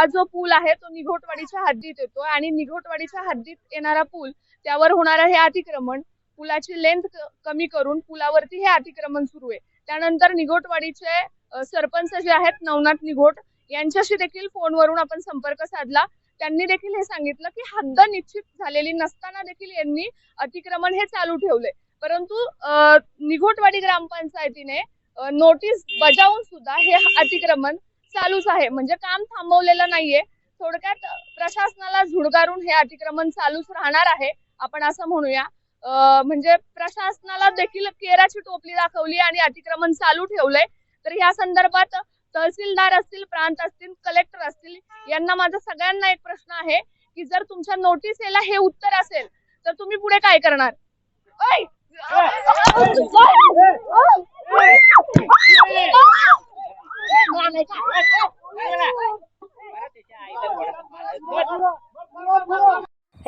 हा जो पूल आहे तो निघोटवाडीच्या हद्दीत येतो आणि निघोटवाडीच्या हद्दीत येणारा पूल त्यावर होणारं हे अतिक्रमण पुलाची लेंथ कमी करून पुलावरती हे अतिक्रमण सुरू आहे. त्यानंतर निघोटवाडीचे सरपंच जे आहेत नवनाथ निघोट यांच्याशी देखील फोनवरून आपण संपर्क साधला. त्यांनी देखील हे सांगितलं की हद्द निश्चित झालेली नसताना देखील यांनी अतिक्रमण हे चालू ठेवले परंतु निघोटवाडी ग्रामपंचायतीने नोटीस बजावून सुद्धा हे अतिक्रमण चालूच आहे. म्हणजे काम थांबवलेलं नाहीये. थोडक्यात प्रशासनाला झुडगारून हे अतिक्रमण चालूच राहणार आहे. आपण असं म्हणूया. म्हणजे प्रशासनाला देखील केराची टोपली दाखवली आणि अतिक्रमण चालू ठेवलंय. तर या संदर्भात तहसीलदार असतील प्रांत असतील कलेक्टर असतील यांना माझा सगळ्यांना एक प्रश्न आहे की जर तुमच्या नोटिसेला हे उत्तर असेल तर तुम्ही पुढे काय करणार? ओय!